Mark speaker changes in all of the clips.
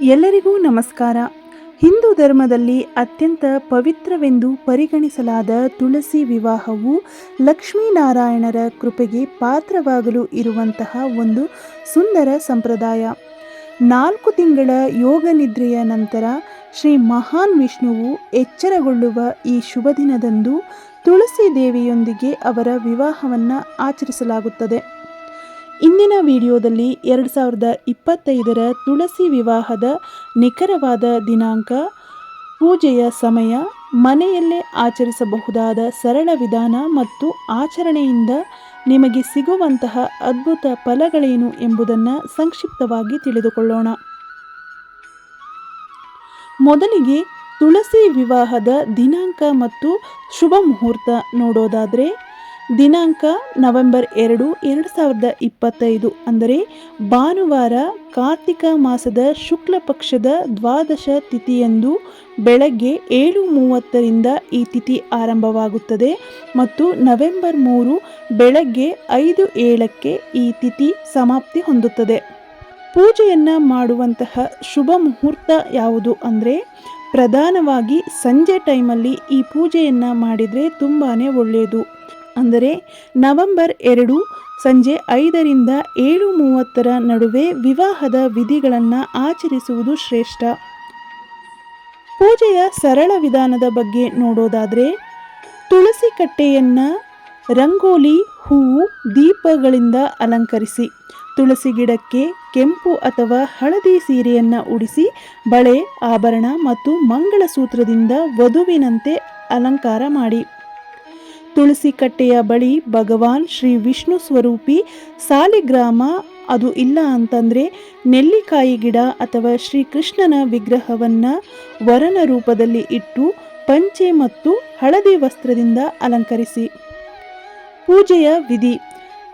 Speaker 1: ಎಲ್ಲರಿಗೂ ನಮಸ್ಕಾರ. ಹಿಂದೂ ಧರ್ಮದಲ್ಲಿ ಅತ್ಯಂತ ಪವಿತ್ರವೆಂದು ಪರಿಗಣಿಸಲಾದ ತುಳಸಿ ವಿವಾಹವು ಲಕ್ಷ್ಮೀನಾರಾಯಣರ ಕೃಪೆಗೆ ಪಾತ್ರವಾಗಲು ಇರುವಂತಹ ಒಂದು ಸುಂದರ ಸಂಪ್ರದಾಯ. ನಾಲ್ಕು ತಿಂಗಳ ಯೋಗ ನಿದ್ರೆಯ ನಂತರ ಶ್ರೀ ಮಹಾನ್ ವಿಷ್ಣುವು ಎಚ್ಚರಗೊಳ್ಳುವ ಈ ಶುಭ ದಿನದಂದು ತುಳಸಿ ದೇವಿಯೊಂದಿಗೆ ಅವರ ವಿವಾಹವನ್ನು ಆಚರಿಸಲಾಗುತ್ತದೆ. ಇಂದಿನ ವಿಡಿಯೋದಲ್ಲಿ ಎರಡು ಸಾವಿರದ ಇಪ್ಪತ್ತೈದರ ತುಳಸಿ ವಿವಾಹದ ನಿಖರವಾದ ದಿನಾಂಕ, ಪೂಜೆಯ ಸಮಯ, ಮನೆಯಲ್ಲೇ ಆಚರಿಸಬಹುದಾದ ಸರಳ ವಿಧಾನ ಮತ್ತು ಆಚರಣೆಯಿಂದ ನಿಮಗೆ ಸಿಗುವಂತಹ ಅದ್ಭುತ ಫಲಗಳೇನು ಎಂಬುದನ್ನು ಸಂಕ್ಷಿಪ್ತವಾಗಿ ತಿಳಿದುಕೊಳ್ಳೋಣ. ಮೊದಲಿಗೆ ತುಳಸಿ ವಿವಾಹದ ದಿನಾಂಕ ಮತ್ತು ಶುಭ ಮುಹೂರ್ತ ನೋಡೋದಾದರೆ ದಿನಾಂಕ ನವೆಂಬರ್ ಎರಡು ಎರಡು ಸಾವಿರದ ಇಪ್ಪತ್ತೈದು ಅಂದರೆ ಭಾನುವಾರ ಕಾರ್ತಿಕ ಮಾಸದ ಶುಕ್ಲ ಪಕ್ಷದ ದ್ವಾದಶ ತಿಥಿಯಂದು ಬೆಳಗ್ಗೆ ಏಳು ಮೂವತ್ತರಿಂದ ಈ ತಿಥಿ ಆರಂಭವಾಗುತ್ತದೆ ಮತ್ತು ನವೆಂಬರ್ ಮೂರು ಬೆಳಗ್ಗೆ ಐದು ಏಳಕ್ಕೆ ಈ ತಿಥಿ ಸಮಾಪ್ತಿ ಹೊಂದುತ್ತದೆ. ಪೂಜೆಯನ್ನು ಮಾಡುವಂತಹ ಶುಭ ಮುಹೂರ್ತ ಯಾವುದು ಅಂದರೆ ಪ್ರಧಾನವಾಗಿ ಸಂಜೆ ಟೈಮಲ್ಲಿ ಈ ಪೂಜೆಯನ್ನು ಮಾಡಿದರೆ ತುಂಬಾ ಒಳ್ಳೆಯದು ಅಂದರೆ ನವೆಂಬರ್ ಎರಡು ಸಂಜೆ ಐದರಿಂದ ಏಳು ಮೂವತ್ತರ ನಡುವೆ ವಿವಾಹದ ವಿಧಿಗಳನ್ನು ಆಚರಿಸುವುದು ಶ್ರೇಷ್ಠ. ಪೂಜೆಯ ಸರಳ ವಿಧಾನದ ಬಗ್ಗೆ ನೋಡೋದಾದರೆ ತುಳಸಿ ಕಟ್ಟೆಯನ್ನು ರಂಗೋಲಿ, ಹೂವು, ದೀಪಗಳಿಂದ ಅಲಂಕರಿಸಿ, ತುಳಸಿ ಗಿಡಕ್ಕೆ ಕೆಂಪು ಅಥವಾ ಹಳದಿ ಸೀರೆಯನ್ನು ಉಡಿಸಿ, ಬಳೆ, ಆಭರಣ ಮತ್ತು ಮಂಗಳಸೂತ್ರದಿಂದ ವಧುವಿನಂತೆ ಅಲಂಕಾರ ಮಾಡಿ. ತುಳಸಿ ಕಟ್ಟೆಯ ಬಳಿ ಭಗವಾನ್ ಶ್ರೀ ವಿಷ್ಣು ಸ್ವರೂಪಿ ಸಾಲಿಗ್ರಾಮ ಅದು ಇಲ್ಲ ಅಂತಂದರೆ ನೆಲ್ಲಿಕಾಯಿ ಗಿಡ ಅಥವಾ ಶ್ರೀಕೃಷ್ಣನ ವಿಗ್ರಹವನ್ನು ವರನ ರೂಪದಲ್ಲಿ ಇಟ್ಟು ಪಂಚೆ ಮತ್ತು ಹಳದಿ ವಸ್ತ್ರದಿಂದ ಅಲಂಕರಿಸಿ. ಪೂಜೆಯ ವಿಧಿ.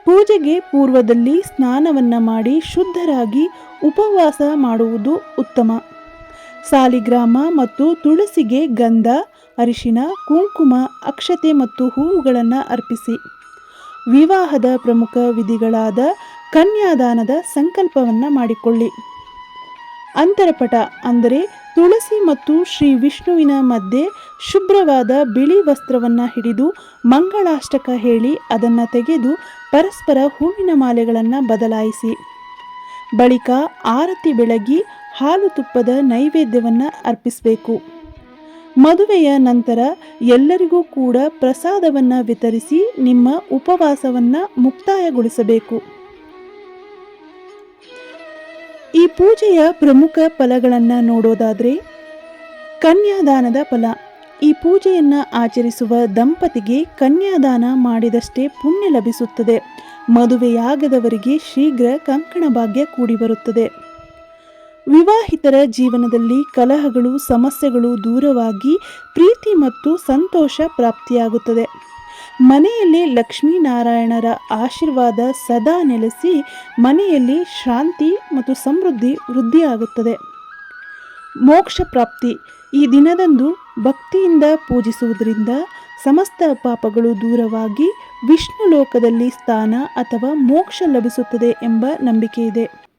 Speaker 1: ಪೂಜೆಗೆ ಪೂರ್ವದಲ್ಲಿ ಸ್ನಾನವನ್ನು ಮಾಡಿ ಶುದ್ಧರಾಗಿ ಉಪವಾಸ ಮಾಡುವುದು ಉತ್ತಮ. ಸಾಲಿಗ್ರಾಮ ಮತ್ತು ತುಳಸಿಗೆ ಗಂಧ ಅರಿಶಿನ, ಕುಂಕುಮ, ಅಕ್ಷತೆ ಮತ್ತು ಹೂವುಗಳನ್ನು ಅರ್ಪಿಸಿ. ವಿವಾಹದ ಪ್ರಮುಖ ವಿಧಿಗಳಾದ ಕನ್ಯಾದಾನದ ಸಂಕಲ್ಪವನ್ನು ಮಾಡಿಕೊಳ್ಳಿ. ಅಂತರಪಟ ಅಂದರೆ ತುಳಸಿ ಮತ್ತು ಶ್ರೀ ವಿಷ್ಣುವಿನ ಮಧ್ಯೆ ಶುಭ್ರವಾದ ಬಿಳಿ ವಸ್ತ್ರವನ್ನು ಹಿಡಿದು ಮಂಗಳಾಷ್ಟಕ ಹೇಳಿ ಅದನ್ನು ತೆಗೆದು ಪರಸ್ಪರ ಹೂವಿನ ಮಾಲೆಗಳನ್ನು ಬದಲಾಯಿಸಿ. ಬಳಿಕ ಆರತಿ ಬೆಳಗಿ ಹಾಲು ತುಪ್ಪದ ನೈವೇದ್ಯವನ್ನು ಅರ್ಪಿಸಬೇಕು. ಮದುವೆಯ ನಂತರ ಎಲ್ಲರಿಗೂ ಕೂಡ ಪ್ರಸಾದವನ್ನು ವಿತರಿಸಿ ನಿಮ್ಮ ಉಪವಾಸವನ್ನು ಮುಕ್ತಾಯಗೊಳಿಸಬೇಕು. ಈ ಪೂಜೆಯ ಪ್ರಮುಖ ಫಲಗಳನ್ನು ನೋಡೋದಾದರೆ ಕನ್ಯಾದಾನದ ಫಲ. ಈ ಪೂಜೆಯನ್ನು ಆಚರಿಸುವ ದಂಪತಿಗೆ ಕನ್ಯಾದಾನ ಮಾಡಿದಷ್ಟೇ ಪುಣ್ಯ ಲಭಿಸುತ್ತದೆ. ಮದುವೆಯಾಗದವರಿಗೆ ಶೀಘ್ರ ಕಂಕಣ ಭಾಗ್ಯ ಕೂಡಿ ಬರುತ್ತದೆ. ವಿವಾಹಿತರ ಜೀವನದಲ್ಲಿ ಕಲಹಗಳು, ಸಮಸ್ಯೆಗಳು ದೂರವಾಗಿ ಪ್ರೀತಿ ಮತ್ತು ಸಂತೋಷ ಪ್ರಾಪ್ತಿಯಾಗುತ್ತದೆ. ಮನೆಯಲ್ಲಿ ಲಕ್ಷ್ಮೀನಾರಾಯಣರ ಆಶೀರ್ವಾದ ಸದಾ ನೆಲೆಸಿ ಮನೆಯಲ್ಲಿ ಶಾಂತಿ ಮತ್ತು ಸಮೃದ್ಧಿ ವೃದ್ಧಿಯಾಗುತ್ತದೆ. ಮೋಕ್ಷ ಪ್ರಾಪ್ತಿ. ಈ ದಿನದಂದು ಭಕ್ತಿಯಿಂದ ಪೂಜಿಸುವುದರಿಂದ ಸಮಸ್ತ ಪಾಪಗಳು ದೂರವಾಗಿ ವಿಷ್ಣು ಲೋಕದಲ್ಲಿ ಸ್ಥಾನ ಅಥವಾ ಮೋಕ್ಷ ಲಭಿಸುತ್ತದೆ ಎಂಬ ನಂಬಿಕೆ ಇದೆ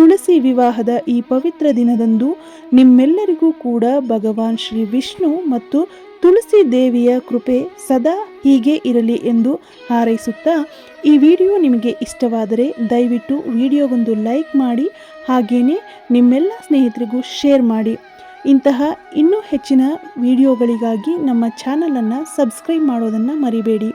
Speaker 1: ತುಳಸಿ ವಿವಾಹದ ಈ ಪವಿತ್ರ ದಿನದಂದು ನಿಮ್ಮೆಲ್ಲರಿಗೂ ಕೂಡ ಭಗವಾನ್ ಶ್ರೀ ವಿಷ್ಣು ಮತ್ತು ತುಳಸಿ ದೇವಿಯ ಕೃಪೆ ಸದಾ ಹೀಗೆ ಇರಲಿ ಎಂದು ಹಾರೈಸುತ್ತಾ ಈ ವಿಡಿಯೋ ನಿಮಗೆ ಇಷ್ಟವಾದರೆ ದಯವಿಟ್ಟು ವಿಡಿಯೋಗೊಂದು ಲೈಕ್ ಮಾಡಿ ಹಾಗೆಯೇ ನಿಮ್ಮೆಲ್ಲ ಸ್ನೇಹಿತರಿಗೂ ಶೇರ್ ಮಾಡಿ. ಇಂತಹ ಇನ್ನೂ ಹೆಚ್ಚಿನ ವಿಡಿಯೋಗಳಿಗಾಗಿ ನಮ್ಮ ಚಾನಲನ್ನು ಸಬ್ಸ್ಕ್ರೈಬ್ ಮಾಡೋದನ್ನು ಮರಿಬೇಡಿ.